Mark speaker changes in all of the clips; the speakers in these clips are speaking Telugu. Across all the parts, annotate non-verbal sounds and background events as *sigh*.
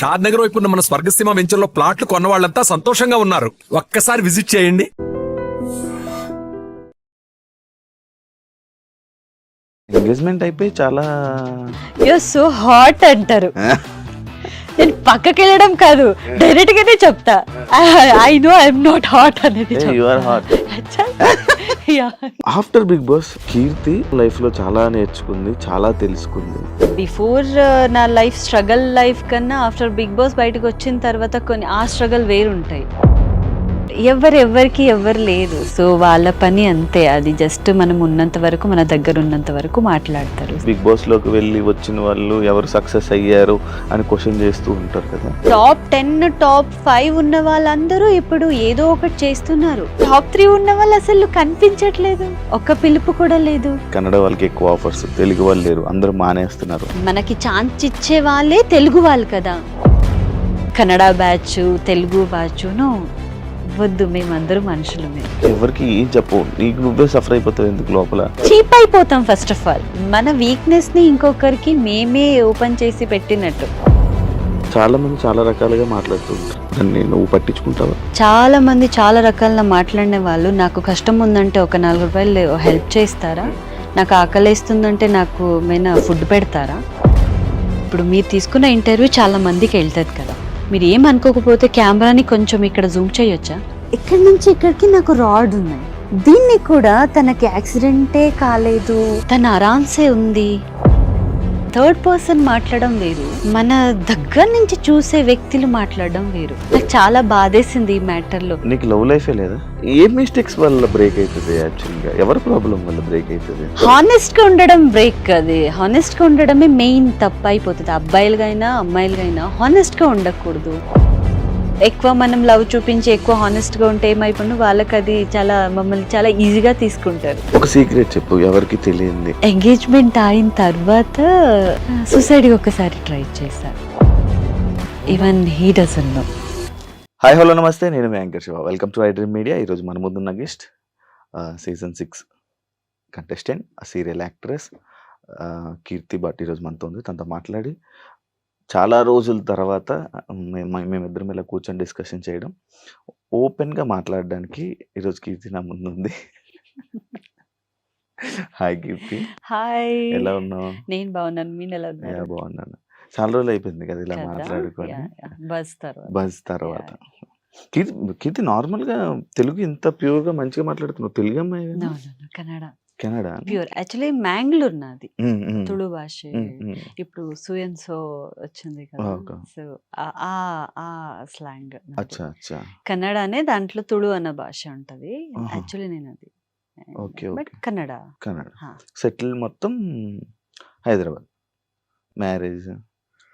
Speaker 1: షాద్ నగర్ వైపు ఉన్న మన స్వర్గసీమ వెంచర్లో ప్లాట్లు కొన్న వాళ్ళంతా సంతోషంగా ఉన్నారు. ఒక్కసారి విజిట్ చేయండి.
Speaker 2: ఎంగేజ్మెంట్ అయిపోయి చాలా
Speaker 3: యూర్ సో హాట్ అంటారు. *laughs* నేను పక్కకి వెళ్ళడం కాదు డైరెక్ట్ గానే చెప్తా. I know I'm not hot అనేది
Speaker 2: you are hot after Bigg Boss Keerthi లైఫ్లో చాలా నేర్చుకుంది చాలా తెలుసుకుంది.
Speaker 3: బిఫోర్ uh, నా లైఫ్ స్ట్రగల్ లైఫ్ కన్నా ఆఫ్టర్ బిగ్ బాస్ బయటకు వచ్చిన తర్వాత కొన్ని ఆ స్ట్రగల్ వేరుంటాయి. ఎవరు ఎవరికి ఎవరు లేదు. సో వాళ్ళ పని అంతే. అది జస్ట్ మనం ఉన్నంత వరకు మన దగ్గర ఉన్నంత వరకు మాట్లాడతారు.
Speaker 2: బిగ్ బాస్లోకి వెళ్ళి వచ్చిన వాళ్ళు ఎవరు సక్సెస్ అయ్యారు అని క్వశ్చన్ చేస్తూ ఉంటారు కదా.
Speaker 3: టాప్ టెన్ టాప్ ఫైవ్ ఉన్న వాళ్ళందరూ ఇప్పుడు ఏదో ఒకటి చేస్తున్నారు. టాప్ త్రీ ఉన్న వాళ్ళు అసలు కనిపించట్లేదు. ఒక్క పిలుపు కూడా లేదు.
Speaker 2: కన్నడ వాళ్ళకి ఎక్కువ ఆఫర్స్ తెలుగు వాళ్ళు లేరు. అందరూ మానేస్తున్నారు.
Speaker 3: మనకి ఛాన్స్ ఇచ్చే వాళ్ళే తెలుగు వాళ్ళు కదా. కన్నడ బ్యాచ్ తెలుగు బ్యాచ్ను వద్దు మేమందరూ మనుషులమే.
Speaker 2: ఎవరికి ఏం చెప్పు? నీకు నువ్వే సఫర్ అయిపోతావు ఎందుకు లోపల?
Speaker 3: చీప్ అయిపోతాం ఫస్ట్ ఆఫ్ ఆల్ మన వీక్నెస్ని ఇంకొకరికి మేమే ఓపెన్ చేసి పెట్టినట్టు.
Speaker 2: చాలా మంది చాలా రకాలుగా మాట్లాడుతూ ఉంటారు దాన్ని నువ్వు పట్టించుకుంటావా?
Speaker 3: చాలా మంది చాలా రకాల మాట్లాడిన వాళ్ళు నాకు కష్టం ఉందంటే ఒక నాలుగు రూపాయలు హెల్ప్ చేస్తారా? నాకు ఆకలేస్తుందంటే నాకు ఏమైనా ఫుడ్ పెడతారా? ఇప్పుడు మీరు తీసుకున్న ఇంటర్వ్యూ చాలా మందికి వెళ్తుంది కదా. మీరు ఏం అనుకోకపోతే కెమెరాని కొంచెం ఇక్కడ జూమ్ చేయొచ్చా? ఇక్కడి నుంచి ఇక్కడికి నాకు రాడ్ ఉన్నాయి. దీన్ని కూడా తనకి యాక్సిడెంటే కాలేదు. తన ఆరామ్సే ఉంది. థర్డ్ పర్సన్ మాట్లాడడం వేరు. మన దగ్గర నుంచి చూసే వ్యక్తులు మాట్లాడడం వేరు. నాకు చాలా బాధేసింది ఈ మ్యాటర్లో
Speaker 2: నీకు లవ్ లైఫే లేదా? ఏ మిస్టేక్స్ వల్ల బ్రేక్ అవుతుంది యాక్చువల్గా ఎవరి ప్రాబ్లం వల్ల బ్రేక్ అవుతుంది
Speaker 3: హానెస్ట్గా ఉండడం బ్రేక్ అది హానెస్ట్గా ఉండడమే మెయిన్ తప్పు అయిపోతుంది. అబ్బాయిలుగైనా అమ్మాయిలుగైనా హానెస్ట్గా ఉండకూడదు. ఎక్కువ మనం లవ్ చూపించి ఎక్కువ హానెస్ట్గా ఉంటే ఏమైపోయినా వాళ్ళకి అది చాలా మమ్మల్ని చాలా ఈజీగా తీసుకుంటారు.
Speaker 2: ఒక సీక్రెట్ చెప్పు ఎవరికి తెలియంది?
Speaker 3: ఎంగేజ్మెంట్ అయిన తర్వాత సూసైడ్ ఒకసారి ట్రై చేశాను even he doesn't know
Speaker 2: hi hello నమస్తే. నేను మీ anchor Shiva. Welcome to I dream media ఈరోజు మన ముందున్న guest season six contestant serial actress Keerthi Bhat. ఈరోజు మనతో ఉంది. తనతో మాట్లాడి చాలా రోజుల తర్వాత మేము మేమిద్దరం ఇలా కూర్చొని డిస్కషన్ చేయడం ఓపెన్గా మాట్లాడడానికి ఈరోజు కీర్తి నా ముందు ఉంది హాయ్ కీర్తి.
Speaker 3: హాయ్.
Speaker 2: ఎలా ఉన్నావు?
Speaker 3: నేను బాగున్నాను. మీరు ఎలా ఉన్నారు?
Speaker 2: బాగున్నాను. చాలా రోజులు అయిపోయింది కదా ఇలా? మాట్లాడుకొని.
Speaker 3: బస్ తర్వాత.
Speaker 2: బజ్ తర్వాత. కీర్తి కీర్తి నార్మల్గా తెలుగు ఇంత ప్యూర్గా మంచిగా మాట్లాడుతున్నావు. తెలుగు అమ్మాయి
Speaker 3: Kannada.
Speaker 2: Canada
Speaker 3: pure actually Mangalore నాది తుళు భాష. ఇప్పుడు సుయన్ సో వచ్చింది కదా. సో ఆ ఆ స్లాంగ్
Speaker 2: అచ్చా అచ్చా
Speaker 3: కన్నడనే దాంట్లో తుళు అన్న భాష ఉంటది. యాక్చువల్లీ నేను అది
Speaker 2: okay,
Speaker 3: but. Kannada
Speaker 2: Kannada. Settle మొత్తం హైదరాబాద్ మ్యారేజ్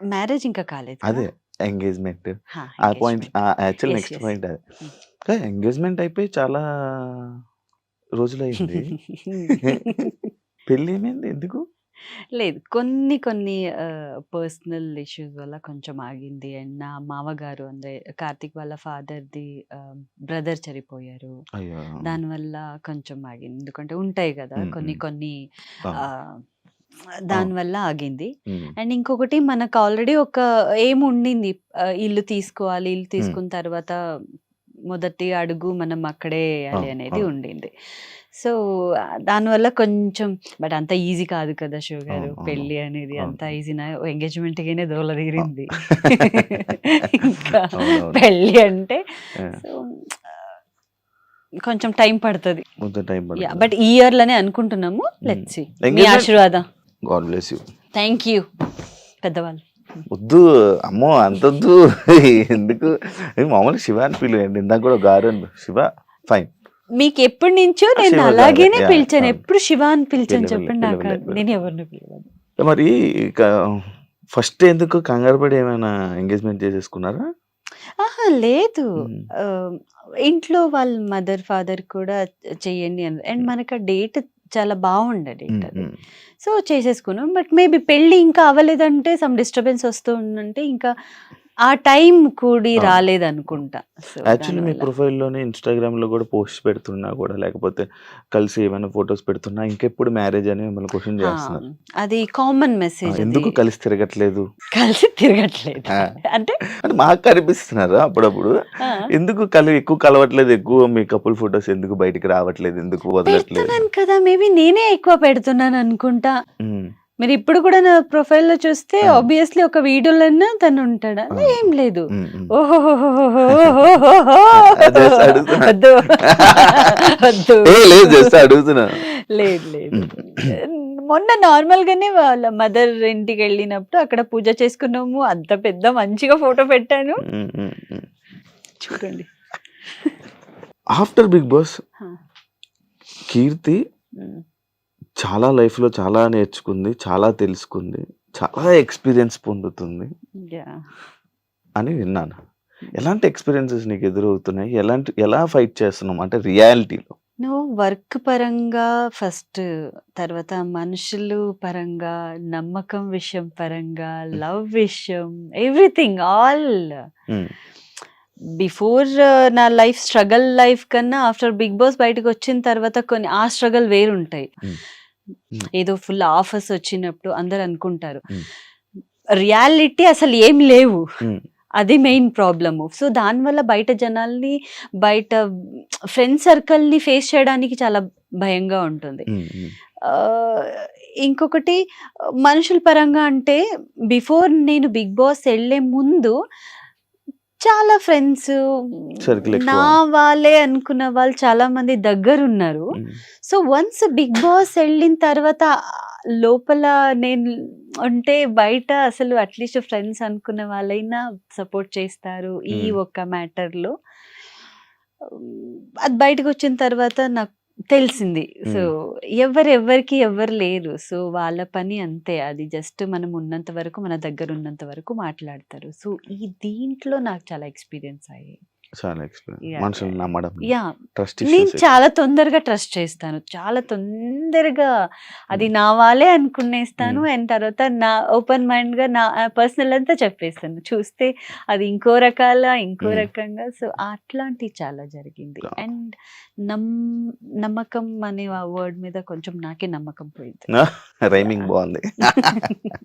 Speaker 3: మ్యారేజ్ ఇంకా కాలేదు?
Speaker 2: అదే ఎంగేజ్మెంట్ ఆ పాయింట్. Actual next. పాయింట్ అది
Speaker 3: Hmm.
Speaker 2: ఎంగేజ్మెంట్ అయిపోయి చాలా రోజులు అయింది *laughs* పెళ్ళి ఏమైంది ఎందుకు?
Speaker 3: లేదు. కొన్ని కొన్ని పర్సనల్ ఇష్యూస్ వల్ల కొంచెం ఆగింది. అండ్ నా మామగారు అంటే కార్తిక్ వాళ్ళ ఫాదర్ది బ్రదర్ చనిపోయారు. దానివల్ల కొంచెం ఆగింది. ఎందుకంటే ఉంటాయి కదా కొన్ని. కొన్ని దానివల్ల ఆగింది. అండ్ ఇంకొకటి మనకు ఆల్రెడీ ఒక ఏం ఉండింది? ఇల్లు తీసుకోవాలి. ఇల్లు తీసుకున్న తర్వాత మొదటి అడుగు మనం అక్కడే వేయాలి అనేది. ఉండింది. సో దానివల్ల కొంచెం బట్ అంత ఈజీ కాదు కదా శివ గారు. పెళ్ళి అనేది. అంత ఈజీనా? ఎంగేజ్మెంట్ గానే దోల తీరింది ఇంకా. పెళ్ళి అంటే. సో కొంచెం టైం పడుతుంది. బట్ ఈ ఇయర్లోనే అనుకుంటున్నాము లెట్స్ మీ ఆశీర్వాదం.
Speaker 2: God bless you.
Speaker 3: Thank you పెద్దవాళ్ళు.
Speaker 2: వద్దు అమ్మో అంతొద్దు ఎందుకు? ఏ మామూలుగా శివ అని పిలువండి ఇందాక కూడా గారు శివ ఫైన్
Speaker 3: మీకు ఎప్పటి నుంచో నేను అలాగేనే పిలిచాను. ఎప్పుడు శివ అని పిలిచాను చెప్పండి నేను ఎవరిని పిలవను.
Speaker 2: మరి ఇక ఫస్ట్ ఎందుకు కంగారు పడి ఏమైనా ఎంగేజ్మెంట్ చేసేసుకున్నారా?
Speaker 3: ఆహా లేదు. ఇంట్లో వాళ్ళ మదర్ ఫాదర్ కూడా చెయ్యండి అని. అండ్ మనకు ఆ డేట్ చాలా బాగుండే డేట్ అది
Speaker 2: మ్మ్.
Speaker 3: సో చేసేసుకున్నాం బట్ మేబీ పెళ్ళి ఇంకా అవ్వలేదంటే సమ్ డిస్టర్బెన్స్ వస్తూ ఉందంటే ఇంకా ఆ టైం కూడి. రాలేదనుకుంటా.
Speaker 2: యాక్చువల్లీ మీ. ప్రొఫైల్లోనే ఇన్స్టాగ్రామ్లో కూడా పోస్ట్ పెడుతున్నా కూడా లేకపోతే కలిసి ఏమైనా ఫొటోస్ పెడుతున్నా ఇంకెప్పుడు మ్యారేజ్ అని మిమ్మల్ని క్వశ్చన్ చేస్తున్నారు.
Speaker 3: అది కామన్ మెసేజ్
Speaker 2: ఎందుకు కలిసి తిరగట్లేదు?
Speaker 3: కలిసి తిరగట్లేదు. అంటే
Speaker 2: అంటే మాకు కనిపిస్తున్నారు అప్పుడప్పుడు? ఎందుకు కలి ఎక్కువ కలవట్లేదు ఎక్కువ మీ కపుల్ ఫొటోస్ ఎందుకు బయటికి రావట్లేదు ఎందుకు వదలట్లేదు?
Speaker 3: కదా మేబీ నేనే ఎక్కువ పెడుతున్నాను అనుకుంటా. మీరు ఇప్పుడు కూడా నా ప్రొఫైల్లో చూస్తే. ఆబ్వియస్లీ ఒక వీడియోలోనే తను ఉంటాడా. ఏం లేదు.
Speaker 2: లేదు
Speaker 3: లేదు లేదు. మొన్న నార్మల్ గానే వాళ్ళ మదర్ ఇంటికి వెళ్ళినప్పుడు అక్కడ పూజ చేసుకున్నాము. అంత పెద్ద మంచిగా ఫోటో పెట్టాను. చూడండి.
Speaker 2: After Bigg Boss. కీర్తి. చాలా లైఫ్లో చాలా నేర్చుకుంది చాలా తెలుసుకుంది చాలా ఎక్స్పీరియన్స్ పొందుతుంది. అని విన్నాను. ఎలాంటి ఎక్స్పీరియన్సెస్ నీకు ఎదురవుతున్నాయి? ఎలాంటి ఎలా ఫైట్ చేస్తున్నాం అంటే రియాలిటీలో.
Speaker 3: నువ్వు వర్క్ పరంగా ఫస్ట్ తర్వాత మనుషులు పరంగా నమ్మకం విషయం పరంగా లవ్ విషయం ఎవ్రీథింగ్ ఆల్. బిఫోర్ నా లైఫ్ స్ట్రగల్ లైఫ్ కన్నా ఆఫ్టర్ బిగ్ బాస్ బయటకు వచ్చిన తర్వాత కొన్ని ఆ స్ట్రగల్ వేరుంటాయి.
Speaker 2: Mm. Mm.
Speaker 3: ఏదో ఫుల్ ఆఫర్స్ వచ్చినప్పుడు అందరు అనుకుంటారు. రియాలిటీ అసలు ఏం లేవు. అది మెయిన్ ప్రాబ్లము. సో దానివల్ల బయట జనాల్ని బయట ఫ్రెండ్ సర్కిల్ని ఫేస్ చేయడానికి చాలా భయంగా ఉంటుంది. ఆ, ఇంకొకటి మనుషుల పరంగా అంటే బిఫోర్ నేను బిగ్ బాస్ వెళ్ళే ముందు చాలా ఫ్రెండ్స్. నా వాళ్ళే అనుకున్న వాళ్ళు చాలా మంది దగ్గర ఉన్నారు సో వన్స్ బిగ్ బాస్ వెళ్ళిన తర్వాత లోపల నేను ఉంటే బయట అసలు అట్లీస్ట్ ఫ్రెండ్స్ అనుకున్న వాళ్ళైనా సపోర్ట్ చేస్తారు ఈ
Speaker 2: Mm.
Speaker 3: ఒక్క మ్యాటర్లో అది బయటకు వచ్చిన తర్వాత నాకు తెలిసింది. సో ఎవరు ఎవరికి ఎవరు లేరు. సో వాళ్ళ పని అంతే. అది జస్ట్ మనం ఉన్నంత వరకు మన దగ్గర ఉన్నంత వరకు మాట్లాడతారు. సో ఈ దీంట్లో నాకు చాలా ఎక్స్పీరియన్స్ అయ్యాయి.
Speaker 2: చాలా ఎక్స్పీరియన్స్ మనుషులు. నమ్మడం.
Speaker 3: యా
Speaker 2: ట్రస్ట్
Speaker 3: నేను చాలా తొందరగా ట్రస్ట్ చేస్తాను. చాలా తొందరగా. అది నా వాళ్ళే అనుకునేస్తాను. అండ్ తర్వాత నా ఓపెన్ మైండ్గా నా పర్సనల్ అంతా చెప్పేస్తాను. చూస్తే అది ఇంకో రకాల ఇంకో
Speaker 2: Mm.
Speaker 3: రకంగా. సో అట్లాంటి చాలా జరిగింది. అండ్ నమ్ నమ్మకం అనే ఆ వర్డ్ మీద కొంచెం నాకే నమ్మకం పోయింది. *laughs*
Speaker 2: రైమింగ్ బాగుంది. *laughs*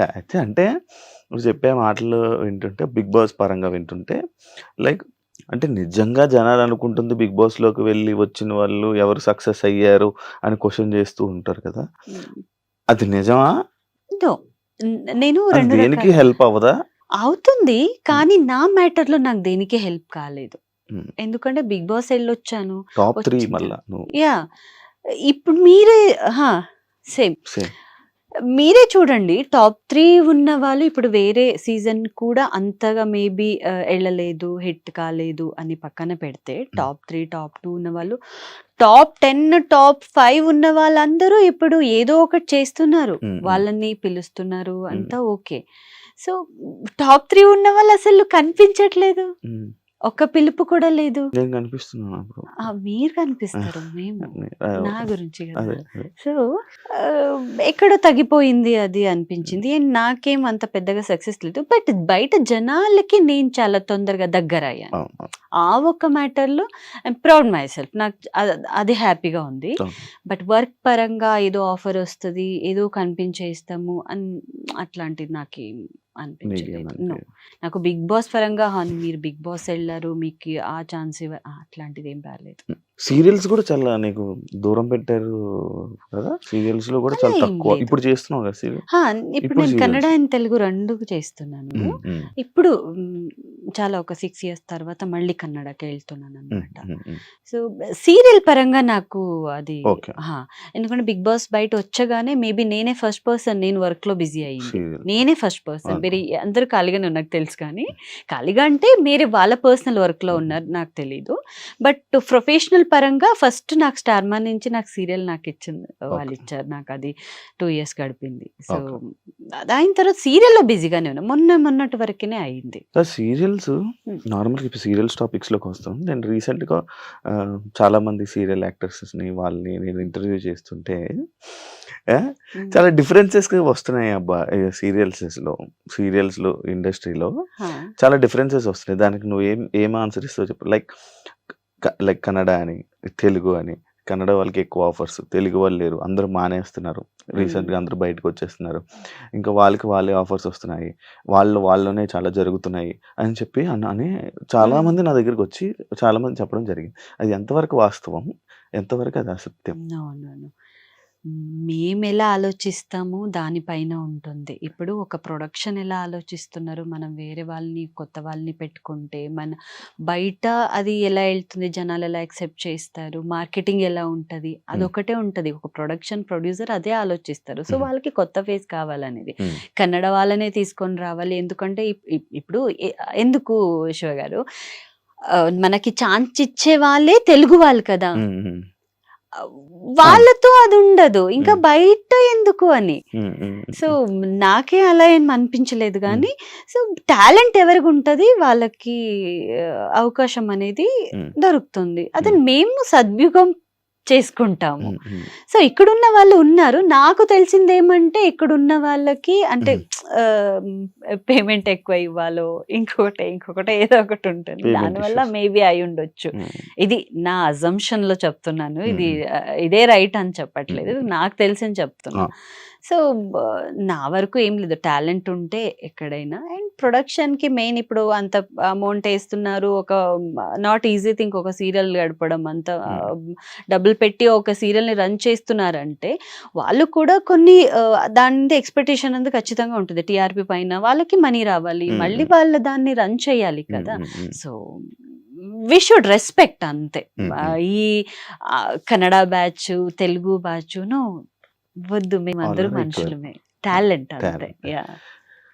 Speaker 2: *laughs* అంటే నువ్వు చెప్పే మాటలు వింటుంటే బిగ్ బాస్ పరంగా వింటుంటే లైక్ అంటే నిజంగా జనాలు అనుకుంటుంది బిగ్ బాస్లోకి వెళ్ళి వచ్చిన వాళ్ళు ఎవరు సక్సెస్ అయ్యారు అని క్వశ్చన్ చేస్తూ ఉంటారు కదా. అది నిజమా?
Speaker 3: నేను
Speaker 2: దేనికి హెల్ప్ అవ్వదా?
Speaker 3: అవుతుంది కానీ నా మ్యాటర్లో నాకు దేనికి హెల్ప్ కాలేదు. ఎందుకంటే బిగ్ బాస్ వెళ్ళొచ్చాను
Speaker 2: టాప్ త్రీ? మళ్ళా
Speaker 3: యా ఇప్పుడు మీరే సేమ్.
Speaker 2: సేమ్.
Speaker 3: మీరే చూడండి. టాప్ త్రీ ఉన్న వాళ్ళు ఇప్పుడు వేరే సీజన్ కూడా అంతగా మేబీ వెళ్ళలేదు హిట్ కాలేదు అని పక్కన పెడితే టాప్ త్రీ టాప్ టూ ఉన్న వాళ్ళు టాప్ టెన్ టాప్ ఫైవ్ ఉన్న వాళ్ళందరూ ఇప్పుడు ఏదో ఒకటి చేస్తున్నారు. వాళ్ళని పిలుస్తున్నారు అంతా ఓకే. సో టాప్ త్రీ ఉన్న వాళ్ళు అసలు కనిపించట్లేదు. ఒక్క పిలుపు కూడా లేదు.
Speaker 2: నేను కనిపిస్తున్నాను అప్పుడు
Speaker 3: మీరు కనిపిస్తారు. *laughs* మేము నా గురించి కదా. సో ఎక్కడో తగ్గిపోయింది అది అనిపించింది. అండ్ నాకేం అంత పెద్దగా సక్సెస్ లేదు. బట్ బయట జనాలకి నేను చాలా తొందరగా దగ్గర అయ్యాను. ఆ ఒక్క మ్యాటర్లో ఐమ్ ప్రౌడ్ మై సెల్ఫ్ నాకు అది హ్యాపీగా ఉంది. బట్ వర్క్ పరంగా ఏదో ఆఫర్ వస్తుంది ఏదో కనిపించేస్తాము అని అట్లాంటిది నాకేం అనిపించలేదు.
Speaker 2: నీకేం
Speaker 3: బిగ్ బాస్ పరంగా "హా, మీరు బిగ్ బాస్ వెళ్ళారు మీకు ఆ ఛాన్స్ అట్లాంటిది ఏం రాలేదు.
Speaker 2: సీరియల్స్ కూడా చాలా నీకు దూరం పెట్టారు కదా? సీరియల్స్లో కూడా చాలా తక్కువ. ఇప్పుడు చేస్తున్నావు కదా సీరియల్?
Speaker 3: ఇప్పుడు నేను. కన్నడ అండ్ తెలుగు రెండు చేస్తున్నాను. ఇప్పుడు చాలా ఒక సిక్స్ ఇయర్స్ తర్వాత మళ్ళీ కన్నడకి వెళ్తున్నాను అనమాట సో సీరియల్ పరంగా నాకు అది ఎందుకంటే బిగ్ బాస్ బయట వచ్చగానే మేబీ నేనే ఫస్ట్ పర్సన్ నేను వర్క్లో బిజీ అయ్యింది. నేనే ఫస్ట్ పర్సన్. వేరే అందరూ ఖాళీగానే ఉన్నారు తెలుసు కానీ. ఖాళీగా అంటే మీరే వాళ్ళ పర్సనల్ వర్క్లో ఉన్నారు నాకు తెలీదు. బట్ ప్రొఫెషనల్ పరంగా ఫస్ట్ నాకు స్టార్ మా నుంచి నాకు సీరియల్ నాకు ఇచ్చింది వాళ్ళు. ఇచ్చారు. నాకు అది టూ ఇయర్స్ గడిపింది. సో అయిన తర్వాత సీరియల్లో బిజీగానే ఉన్నా. మొన్న మొన్నటి వరకునే అయింది.
Speaker 2: సీరియల్ సీరియల్స్ నార్మల్గా ఇప్పుడు సీరియల్స్ టాపిక్స్లోకి వస్తాం. నేను రీసెంట్గా చాలా మంది సీరియల్ యాక్టర్స్ని వాళ్ళని నేను ఇంటర్వ్యూ చేస్తుంటే చాలా డిఫరెన్సెస్ వస్తున్నాయి అబ్బా సీరియల్స్లో సీరియల్స్లో ఇండస్ట్రీలో చాలా డిఫరెన్సెస్ వస్తున్నాయి. దానికి నువ్వు ఏం ఏం ఆన్సర్ ఇస్తావు చెప్పు. లైక్ లైక్ కన్నడ అని తెలుగు అని కన్నడ వాళ్ళకి ఎక్కువ ఆఫర్స్ తెలుగు వాళ్ళు లేరు అందరూ మానేస్తున్నారు. రీసెంట్గా అందరూ బయటకు వచ్చేస్తున్నారు. ఇంకా వాళ్ళకి వాళ్ళే ఆఫర్స్ వస్తున్నాయి. వాళ్ళు వాళ్ళలోనే చాలా జరుగుతున్నాయి అని చెప్పి అని చాలా
Speaker 3: మ్మ్.
Speaker 2: మంది నా దగ్గరికి వచ్చి చాలా మంది చెప్పడం జరిగింది. అది ఎంతవరకు వాస్తవం? ఎంతవరకు అది అసత్యం?
Speaker 3: మేము ఎలా ఆలోచిస్తాము దానిపైన ఉంటుంది. ఇప్పుడు ఒక ప్రొడక్షన్ ఎలా ఆలోచిస్తున్నారు? మనం వేరే వాళ్ళని కొత్త వాళ్ళని పెట్టుకుంటే మన బయట అది ఎలా వెళ్తుంది? జనాలు ఎలా యాక్సెప్ట్ చేస్తారు? మార్కెటింగ్ ఎలా ఉంటుంది? అదొకటే ఉంటుంది. ఒక ప్రొడక్షన్ ప్రొడ్యూసర్ అదే ఆలోచిస్తారు. సో. వాళ్ళకి కొత్త ఫేస్ కావాలనేది. కన్నడ వాళ్ళనే తీసుకొని రావాలి. ఎందుకంటే ఇప్- ఇప్- ఇప్పుడు ఎందుకు శివ గారు? మనకి ఛాన్స్ ఇచ్చే వాళ్ళే తెలుగు వాళ్ళు కదా! వాళ్ళతో అది ఉండదు ఇంకా. బయట ఎందుకు అని సో నాకే అలా ఏం అనిపించలేదు కానీ సో టాలెంట్ ఎవరికి ఉంటది వాళ్ళకి అవకాశం అనేది. దొరుకుతుంది అది
Speaker 2: మ్మ్.
Speaker 3: మేము సద్విగం చేసుకుంటాము. సో ఇక్కడున్న వాళ్ళు ఉన్నారు నాకు తెలిసింది ఏమంటే ఇక్కడున్న వాళ్ళకి అంటే పేమెంట్ ఎక్కువ ఇవ్వాలో ఇంకొకటి ఇంకొకటి ఏదో ఒకటి ఉంటుంది దానివల్ల. మేబీ అయి ఉండొచ్చు. ఇది నా అజంప్షన్లో చెప్తున్నాను ఇది ఇదే రైట్ అని చెప్పట్లేదు. నాకు తెలిసి చెప్తున్నా. సో నా వరకు ఏం లేదు. టాలెంట్ ఉంటే ఎక్కడైనా అండ్ ప్రొడక్షన్కి మెయిన్ ఇప్పుడు అంత అమౌంట్ వేస్తున్నారు. ఒక నాట్ ఈజీ థింక్ ఒక సీరియల్ గడపడం అంత డబ్బులు పెట్టి ఒక సీరియల్ని రన్ చేస్తున్నారంటే వాళ్ళు కూడా కొన్ని దాని ఎక్స్పెక్టేషన్ అనేది ఖచ్చితంగా ఉంటుంది. టీఆర్పీ పైన వాళ్ళకి మనీ రావాలి. మళ్ళీ వాళ్ళు దాన్ని రన్ చేయాలి కదా. సో వి షుడ్ రెస్పెక్ట్ అంతే. ఈ Kannada batch Telugu batch no వద్దు మేమందరూ. మనుషులమే టాలెంట్ అంతే. యా